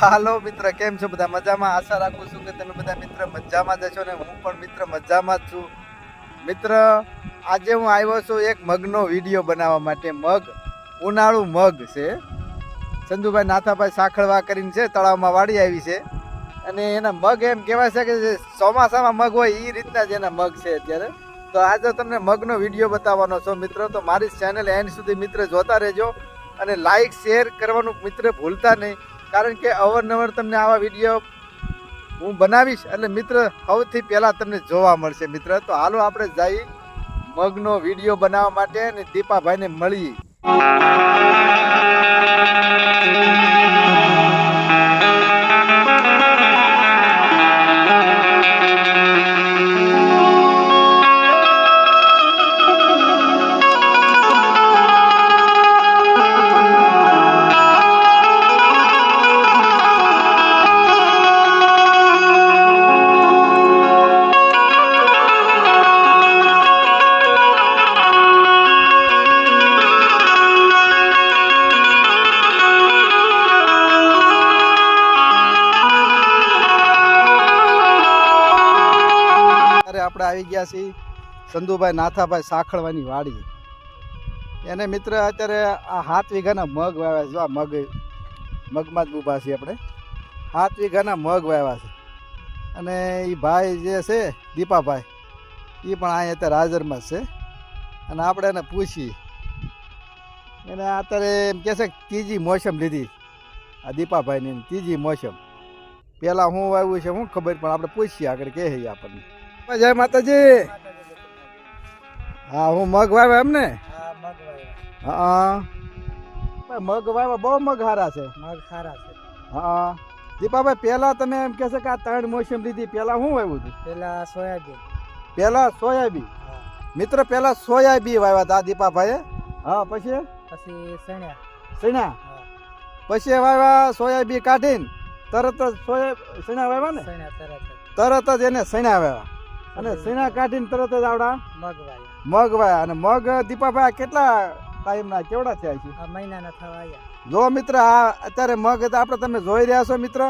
હાલો મિત્ર, કેમ છો બધા? મજામાં? આશા રાખું છું કે તમે બધા મિત્ર મજામાં જ છો ને હું પણ મિત્ર મજામાં જ છું. મિત્ર, આજે હું આવ્યો છું એક મગનો વીડિયો બનાવવા માટે. મગ, ઉનાળુ મગ છે. સંજુભાઈ નાથાભાઈ સાખળવા કરીને છે, તળાવમાં વાડી આવી છે. અને એના મગ એમ કહેવાય છે કે ચોમાસામાં મગ હોય એ રીતના જ એના મગ છે અત્યારે. તો આજે તમને મગનો વીડિયો બતાવવાનો છો મિત્રો. તો મારી ચેનલ એન્ડ સુધી મિત્ર જોતા રહેજો અને લાઈક શેર કરવાનું મિત્ર ભૂલતા નહીં. કારણ કે અવારનવાર તમને આવા વીડિયો હું બનાવીશ એટલે મિત્ર સૌથી પહેલાં તમને જોવા મળશે. મિત્ર, તો હાલો આપણે જઈ મગનો વીડિયો બનાવવા માટે અને દીપાભાઈને મળીએ. આવી ગયા છીએ સંધુભાઈ નાથાભાઈ સાખળવાની વાડી. એને મિત્ર અત્યારે આ સાત વીઘાના મગ વાવ્યા છે. જો આ મગ, મગમાં જ ઊભા છીએ આપણે. સાત વીઘાના મગ વાવ્યા છે. અને એ ભાઈ જે છે, દીપાભાઈ એ પણ અહીંયા અત્યારે હાજરમાં છે. અને આપણે એને પૂછીએ. એને અત્યારે એમ કહે છે કે ત્રીજી મોસમ લીધી. આ દીપાભાઈની ત્રીજી મોસમ. પહેલાં હું આવ્યું છે, હું ખબર પણ આપણે પૂછીએ આગળ, કહે આપણને. જય માતાજી. હા હું મગ વાવ્યા એમ ને હા મગ વાવ્યા. હા. બહુ મગ હારા છે. મગ સારા છે. હા. દીપાભાઈ પેલા તમે એમ કહે છે કે આ ત્રણ મોસમ લીધી પેલા શું વાવ્યું હતું? પેલા સોયાબીન. પેલા સોયાબીન? મિત્ર પેલા સોયાબીન વાવ્યા હતા દીપાભાઈએ. હા પછી? પછી સણ્યા સણ્યા હા. પછી વાવ્યા સોયાબીન કાઢીને તરત જ સોયા સણ્યા વાવ્યા ને? તરત જ. એને સણ્યા વાવ્યા. અને સણા કાઢીને તરત જ આવડા? મગ વાયા અને મગ દીપાભાઈ કેટલા ટાઈમના કેવડા થયા છે? મહિનાના થવા જો મિત્ર આ અત્યારે મગ તો આપણે તમે જોઈ રહ્યા છો મિત્ર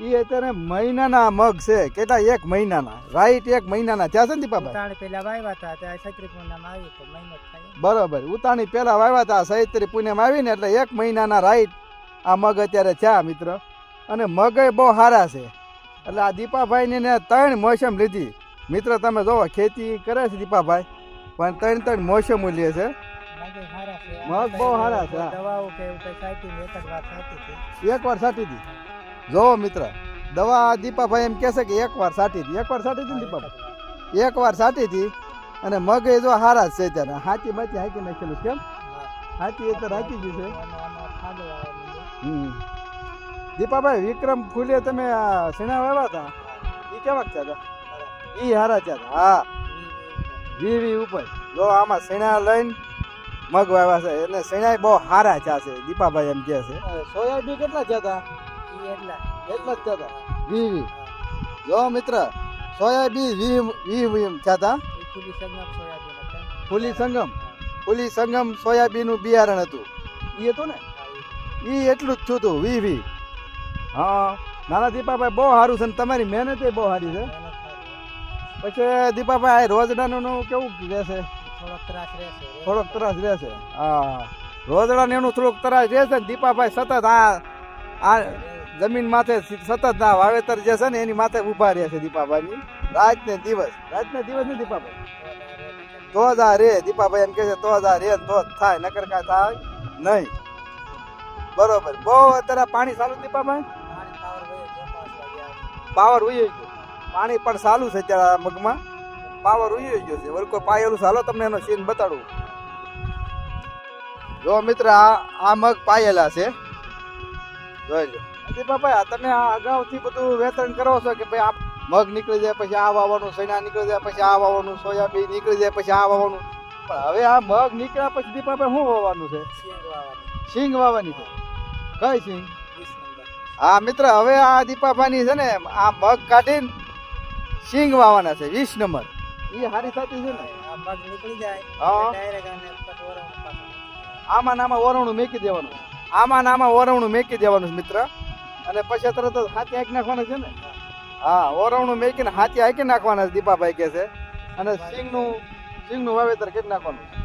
એ અત્યારે મહિનાના મગ છે. કેટલા? એક મહિનાના. રાઈટ એક મહિનાના. થયા છે ને દીપાભાઈ? ઉતાણી પેલા વાવ્યા હતા ત્યાં સૈત્રી પૂનમ આવી તો મહિનો બરોબર. ઉતાણી પહેલા વાવ્યા હતા સૈત્રી પુણ્યમ આવીને એટલે એક મહિનાના રાઈટ આ મગ અત્યારે થયા મિત્ર. અને મગ બહુ સારા છે. એટલે આ દીપાભાઈને ને ત્રણ મોસમ લીધી. મિત્ર તમે જોવો ખેતી કરે છે દીપાભાઈ પણ ત્રણ ત્રણ મોસમ મૂલ્ય છે. મગ છે. બહુ સારા છે, એક વાર સાટી હતી. જોવો મિત્ર દવા દીપાભાઈ એમ કહેશે કે એક વાર સાટી હતી એક વાર સાટી હતી ને દીપાભાઈ. એક વાર સાટી હતી અને મગ એ જો હારા જ છે ત્યારે હાથી બાતી હાકી નાખેલું કેમ? હાથી એ તો રાખી ગયું છે. દીપાભાઈ વિક્રમ ફૂલે તમે આ સીણા વાવ્યા હતા એ કેવા થયા હતા એ હારા થયા હા. વી વી ઉપર. જો આમાં સેણા લઈને મગ વાવ્યા છે. એટલે સેણા બહુ હારા થયા છે. દીપાભાઈ એમ કહે છે. સોયાબીન કેટલા જતા હતા એટલા. એટલા જ થયા વીવી. વી વી જો મિત્ર સોયાબીન બી વી વી સંગમ ફુલી ફૂલી સંગમ. ફૂલી સંગમ સોયાબીનનું બિયારણ હતું. એ હતું ને? એ એટલું જ થયું હતું વી વી હા. નાના દીપાભાઈ બહુ સારું છે ને તમારી મહેનત બહુ સારી છે. પછી દીપાભાઈ આ રોજડાનું કેવું કેવું રહેશે? થોડોક ત્રાસ રહેશે. થોડોક ત્રાસ રહેશે? હા. રોજડાને એનું થોડુંક ત્રાસ રહેશે ને દીપાભાઈ સતત આ આ જમીન માથે સતત આ વાવેતર જે છે ને એની માથે ઊભા રહે છે દીપાભાઈની. રાત ને દિવસ. રાત ને દિવસ ને દીપાભાઈ. તો જ આ રે દીપાભાઈ એમ કહે છે તો જ આ રે તો જ થાય. નકર કાંઈ થાય નહીં. બરોબર. બહુ અત્યારે પાણી સારું દીપાભાઈ? પાવર હોય ગયો. પાણી પણ સારું છે અત્યારે આ મગમાં. પાવર ઉઈ ગયો છે. વરકો પાયેલું ચાલો તમને એનો સીન બતાડું. જો મિત્ર આ આ મગ પાયેલા છે. જોઈ દીપાભાઈ આ તમે આ અગાઉથી બધું વેતન કરો છો કે ભાઈ આ મગ નીકળી જાય પછી આ વાવવાનું સૈના નીકળી જાય પછી આ વાવવાનું સોયાબીન નીકળી જાય પછી આ વાવવાનું. પણ હવે આ મગ નીકળ્યા પછી દીપાભાઈ શું વાવવાનું છે? સિંગ વાવવાની. છે. કઈ સિંગ હા મિત્ર હવે આ દીપાભાઈની છે ને આ મગ કાઢીને સિંગ વાવાના છે વીસ નંબર. એ હારી થતી છે ને? મગ નીકળી જાય. આમાં નામાં ઓરવણું મેકી દેવાનું. આમાં નામાં ઓરવણું મેકી દેવાનું છે મિત્ર. અને પછી તરત જ હાથી હાંકી નાખવાના છે ને? હા ઓરવણું મેકીને હાથી હાંકી નાખવાના છે દીપાભાઈ કે છે. અને સિંગનું સિંગનું વાવેતર કરી નાખવાનું છે.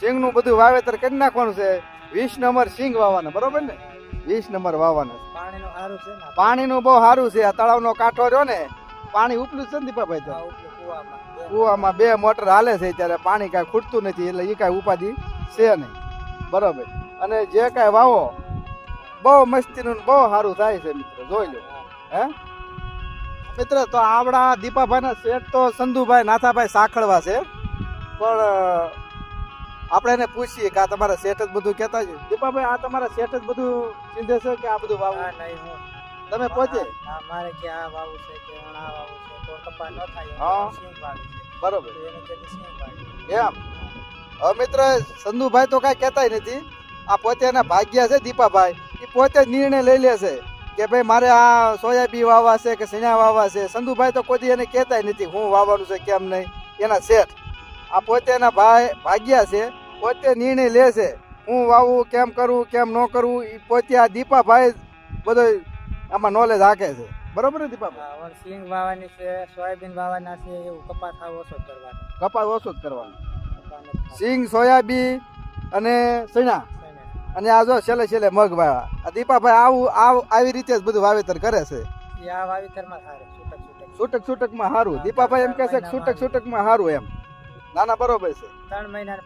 સિંગનું બધું વાવેતર કરી નાખવાનું છે. વીસ નંબર સિંગ વાવવાના બરોબર ને? વીસ નંબર વાવવાના પાણીનું બહુ સારું છે. આ તળાવનો કાંઠો રહ્યો ને પાણી ઉપલું છે ને દીપાભાઈ કુવામાં. ત્યાં કૂવામાં બે મોટર હાલે છે ત્યારે પાણી કાંઈ ખૂટતું નથી એટલે એ કાંઈ ઉપાધિ છે નહીં. બરાબર. અને જે કાંઈ વાવો બહુ મસ્તીનું બહુ સારું થાય છે મિત્ર જોઈ લો. હે. મિત્ર તો આવડા દીપાભાઈના શેઠ તો સંધુભાઈ નાથાભાઈ સાખળવા છે. પણ આપણે એને પૂછીએ કે આ તમારા શેઠ જ બધું કહેતા છે? દીપાભાઈ આ તમારા શેઠ જ બધું ચીંધે છે કે આ બધું વાવ? નહીં હું તમે પોતે અમારે મારે કે આ વાવું છે કે આ વાવું છે તો કપા ન થાય હા. સિંગ વાવી છે. બરોબર. એને કે સિંગ વાવી એમ. હવે મિત્ર સંધુભાઈ તો કાંઈ કહેતાય નથી. આ પોતે એના ભાગ્યા છે દીપાભાઈ. એ પોતે જ નિર્ણય લઈ લે છે કે ભાઈ મારે આ સોયાબી વાવવા છે કે સણા વાવવા છે? સંધુભાઈ તો કોઈ એને કહેતાય નથી હું વાવવાનું છે કેમ નહીં. એના શેઠ. આ પોતે એના ભાઈ ભાગ્યા છે પોતે નિર્ણય લે છે. હું વાવું કેમ કરવું કેમ ન કરવું એ પોતે આ દીપાભાઈ બધો આમાં નોલેજ હાકે છે. બરોબર ને દીપાભાઈ? સિંગ વાવવાની છે સોયાબીન વાવવાના છે એવું કપાસ આવો ઓછો જ કરવાનો. કપાસ ઓછો જ કરવાનો. સિંગ સોયાબી અને સણા અને આ જો છેલ્લે છેલ્લે મગ વાવ્યા આ દીપાભાઈ આવું આવ- આવી રીતે જ બધું વાવેતર કરે છે. આ વાવેતરમાં સારું છૂટક છૂટક. છૂટક છૂટકમાં સારું દીપાભાઈ એમ કહે છે કે છૂટક છૂટકમાં સારું એમ. ના ના બરોબર છે. ત્રણ મહિના